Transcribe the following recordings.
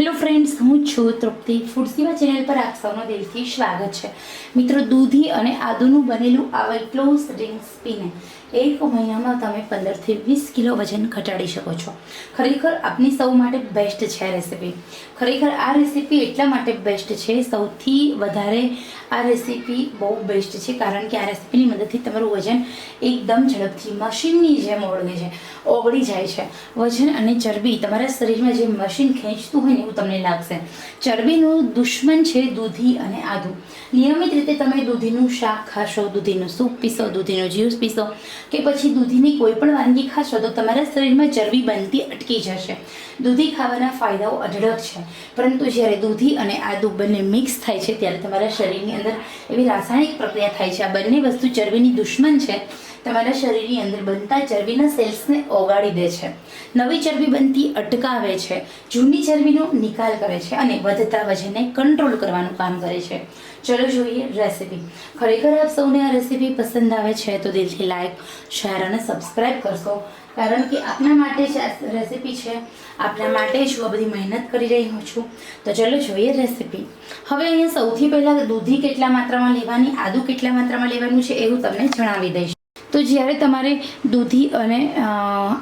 Hello friends, હું છું તૃપ્તિ. ફૂડસીવા channel પર આપ સૌનો દિલથી સ્વાગત છે. મિત્રો, દૂધી અને આદુનું બનેલું આ વેટ લોસ ડ્રિંક્સ પીને એક મહિનામાં તમે પંદરથી વીસ કિલો વજન ઘટાડી શકો છો. ખરેખર આપની સૌ માટે બેસ્ટ છે આ રેસીપી ખરેખર આ રેસીપી એટલા માટે બેસ્ટ છે, સૌથી વધારે આ રેસીપી બહુ બેસ્ટ છે, કારણ કે આ રેસીપીની મદદથી તમારું વજન એકદમ ઝડપથી મશીનની જેમ ઓળગે છે, ઓગળી જાય છે. વજન અને ચરબી તમારા શરીરમાં જે મશીન ખેંચતું હોય ને એવું તમને લાગશે. ચરબીનું દુશ્મન છે દૂધી અને આદુ. નિયમિત રીતે તમે દૂધીનું શાક ખાશો, દૂધીનું સૂપ પીશો, દૂધીનો જ્યુસ પીશો કે પછી દૂધીની કોઈ પણ વાનગી ખાશો તો તમારા શરીરમાં ચરબી બનતી અટકી જશે. દૂધી ખાવાના ફાયદાઓ અઢળક છે. પરંતુ જ્યારે દૂધી અને આદુ બંને મિક્સ થાય છે, ત્યારે તમારા શરીરની અંદર એવી રાસાયણિક પ્રક્રિયા થાય છે. આ બંને વસ્તુ ચરબીની દુશ્મન છે. તમારા શરીરની અંદર બનતા ચરબીના સેલ્સને ઓગાળી દે છે. નવી ચરબી બનતી અટકાવે છે. જૂની ચરબીનો નિકાલ કરે છે અને વધતા વજનને કંટ્રોલ કરવાનું કામ કરે છે. ચલો જોઈએ રેસીપી. ખરેખર આપ સૌને આ રેસીપી પસંદ આવે છે તો દિલથી લાઈક, શેર અને સબસ્ક્રાઈબ કરશો. કારણ કે આપના માટે જ રેસીપી છે. આપના માટે જ હું બધી મહેનત કરી રહી છું. તો ચલો જોઈએ રેસીપી. હવે અહીંયા સૌથી પહેલાં દૂધી કેટલા માત્રામાં લેવાની, આદુ કેટલા માત્રામાં લેવાનું છે એવું તમને જણાવી દઈશ. તો જ્યારે તમારે દૂધી અને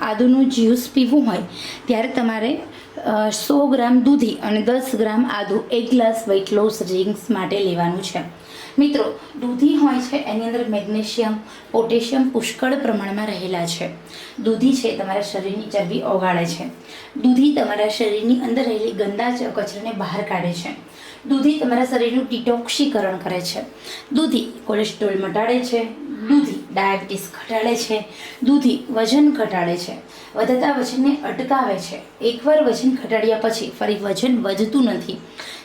આદુનું જ્યુસ પીવું હોય, ત્યારે તમારે સો ગ્રામ દૂધી અને દસ ગ્રામ આદુ એક ગ્લાસ વેઇટ લોસ ડ્રિંક્સ માટે લેવાનું છે. મિત્રો, દૂધી હોય છે એની અંદર મેગ્નેશિયમ, પોટેશિયમ પુષ્કળ પ્રમાણમાં રહેલા છે. દૂધી છે તમારા શરીરની ચરબી ઓગાળે છે. દૂધી તમારા શરીરની અંદર રહેલી ગંદા કચરાને બહાર કાઢે છે. દૂધી તમારા શરીરનું ડિટોક્સીકરણ કરે છે. દૂધી કોલેસ્ટ્રોલ મટાડે છે. દૂધી ડાયાબિટીસ ઘટાડે છે. દૂધી વજન ઘટાડે છે. વધતા વજનને અટકાવે છે. એકવાર વજન ઘટાડ્યા પછી ફરી વજન વધતું નથી.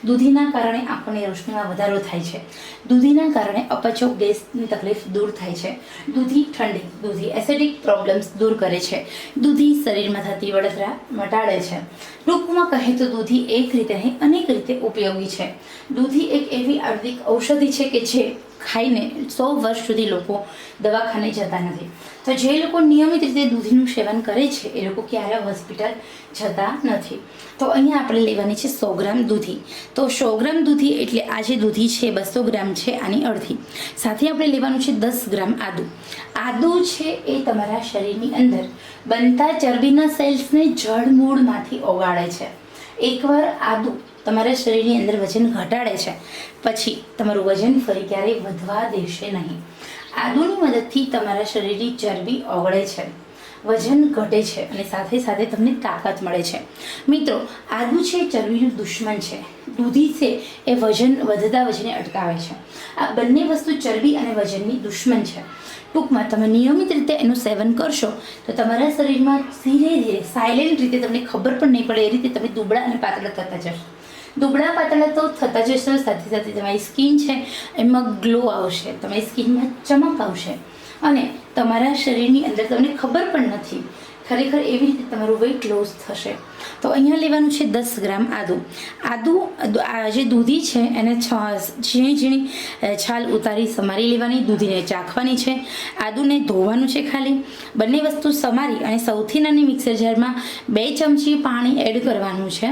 દૂધીના કારણે આપણને રોશનીમાં વધારો થાય છે. દૂધીના કારણે અપચો, ગેસની તકલીફ દૂર થાય છે. દૂધી ઠંડી, દૂધી એસિડિક પ્રોબ્લેમ્સ દૂર કરે છે. દૂધી શરીરમાં થતી વળતરા મટાડે છે. ટૂંકમાં કહે તો દૂધી એક રીતે નહીં, અનેક રીતે ઉપયોગી છે. દૂધી એક એવી આર્થિક ઔષધિ છે કે જે ખાઈને સો વર્ષ સુધી લોકો દવાખાને જતા નથી. તો જે લોકો નિયમિત રીતે દૂધીનું સેવન કરે છે, એ લોકો ક્યારે હોસ્પિટલ જતા નથી. તો અહીંયા આપણે લેવાની છે સો ગ્રામ દૂધી. તો સો ગ્રામ દૂધી એટલે આ જે દૂધી છે બસો ગ્રામ છે, આની અડધી. સાથે આપણે લેવાનું છે દસ ગ્રામ આદુ. આદુ છે એ તમારા શરીરની અંદર બનતા ચરબીના સેલ્સને જળમૂળમાંથી ઓગાળે છે. એકવાર આદુ તમારા શરીરની અંદર વજન ઘટાડે છે, પછી તમારું વજન ફરી ક્યારેય વધવા દેશે નહીં. આદુની મદદથી તમારા શરીરની ચરબી ઓગળે છે. વજન ઘટે છે અને સાથે સાથે તમને તાકાત મળે છે. મિત્રો આદુ છે ચરબીનું દુશ્મન છે. દૂધી છે એ વજન વધતા વજને અટકાવે છે. આ બંને વસ્તુ ચરબી અને વજનની દુશ્મન છે. ટૂંકમાં તમે નિયમિત રીતે એનું સેવન કરશો તો તમારા શરીરમાં ધીરે ધીરે સાયલેન્ટ રીતે તમને ખબર પણ નહીં પડે એ રીતે તમે દુબળા અને પાતળા થતા જશો. દુબળા પાતળા તો થતા જશો સાથે સાથે તમારી સ્કિન છે એમાં ગ્લો આવશે, તમારી સ્કિનમાં ચમક આવશે. અને તમારા શરીરની અંદર તમને ખબર પણ નથી. ખરેખર એવી રીતે તમારું વેઇટ લોસ થશે. તો અહીંયા લેવાનું છે દસ ગ્રામ આદુ. આદુ જે દૂધી છે, એને છ, ઝીણી ઝીણી છાલ ઉતારી સમારી લેવાની, દૂધીને ચાખવાની છે. આદુને ધોવાનું છે ખાલી. બંને વસ્તુ સમારી અને સૌથી નાની મિક્સર જારમાં બે ચમચી પાણી એડ કરવાનું છે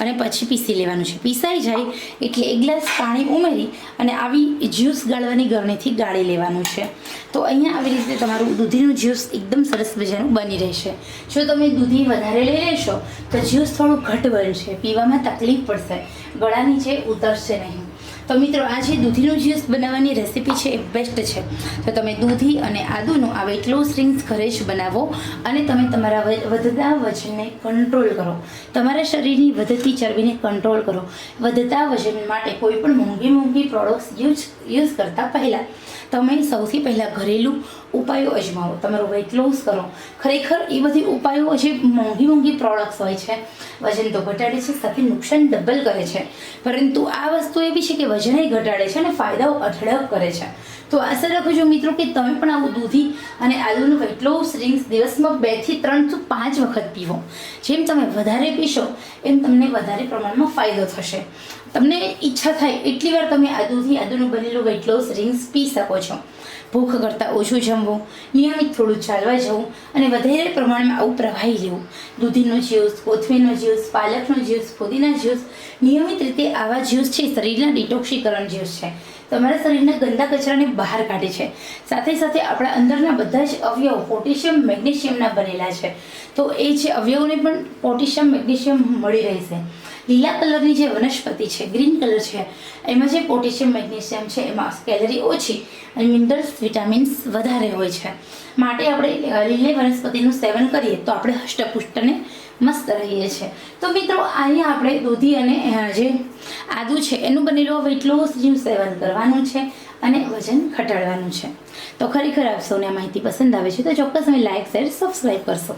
અને પછી પીસી લેવાનું છે. પીસાઈ જાય એટલે એક ગ્લાસ પાણી ઉમેરી અને આવી જ્યુસ ગાળવાની ગરણીથી ગાળી લેવાનું છે. તો અહીંયા આવી રીતે તમારું દૂધીનું જ્યુસ એકદમ સરસ મજાનું બની રહેશે. જો તમે દૂધી વધારે લઈ લેશો તો જ્યુસ થોડું ઘટ બનશે, પીવામાં તકલીફ પડશે. ગળા નીચે ઉતરશે નહીં. તો મિત્રો, આ જે દૂધીનું જ્યુસ બનાવવાની રેસીપી છે એ બેસ્ટ છે. તો તમે દૂધી અને આદુનું આ વેટ લોસ ડ્રિંક્સ ઘરે જ બનાવો અને તમે તમારા વધતા વજનને કંટ્રોલ કરો. તમારા શરીરની વધતી ચરબીને કંટ્રોલ કરો. વધતા વજન માટે કોઈ પણ મોંઘી મોંઘી પ્રોડક્ટ્સ યુઝ યુઝ કરતાં પહેલાં તમે સૌથી પહેલાં ઘરેલું ઉપાયો અજમાવો. તમારું વેઇટ લોસ કરો. ખરેખર એ બધી ઉપાયો જે મોંઘી મોંઘી પ્રોડક્ટ્સ હોય છે વજન તો ઘટાડે છે, સાથે નુકસાન ડબલ કરે છે. પરંતુ આ વસ્તુ એવી છે કે વજનય ઘટાડે છે અને ફાયદાઓ અઢળક કરે છે. તો આશા રાખું છું મિત્રો કે તમે પણ આવું દૂધી અને આલુનું વેટ લોસ ડ્રિંક્સ દિવસમાં બેથી ત્રણથી પાંચ વખત પીવો. જેમ તમે વધારે પીશો એમ તમને વધારે પ્રમાણમાં ફાયદો થશે. તમને ઈચ્છા થાય, એટલી વાર તમે આદુથી આદુનું બનેલું વેટ લોસ રિંગ્સ પી શકો છો. ભૂખ કરતાં ઓછું જમવું, નિયમિત થોડું ચાલવા જવું અને વધારે પ્રમાણમાં આવું પ્રવાહી લેવું દૂધીનો જ્યુસ, કોથમીરનો જ્યુસ, પાલકનો જ્યુસ, ફુદીના જ્યુસ, નિયમિત રીતે આવા જ્યુસ છે, શરીરના ડિટોક્સીકરણ જ્યુસ છે. તમારા શરીરના ગંદા કચરાને બહાર કાઢે છે. સાથે સાથે આપણા અંદરના બધા જ અવયવ પોટેશિયમ, મેગ્નેશિયમના બનેલા છે. તો એ જે અવયવોને પણ પોટેશિયમ, મેગ્નેશિયમ મળી રહેશે. લીલા કલરની જે વનસ્પતિ છે, ગ્રીન કલર છે, એમાં જે પોટેશિયમ, મેગ્નેશિયમ છે, એમાં કેલરી ઓછી અને મિનરલ્સ, વિટામિન્સ વધારે હોય છે. માટે આપણે લીલી વનસ્પતિનું સેવન કરીએ તો આપણે હષ્ટપુષ્ટને મસ્ત રહીએ છીએ. તો મિત્રો, અહીંયા આપણે દૂધી અને જે આદુ છે, એનું બનેલું વેટ લોસનું સેવન કરવાનું છે અને વજન ઘટાડવાનું છે. તો ખરેખર આપ સૌને આ માહિતી પસંદ આવે છે, તો ચોક્કસ અમે લાઇક શેર સબસ્ક્રાઈબ કરશો.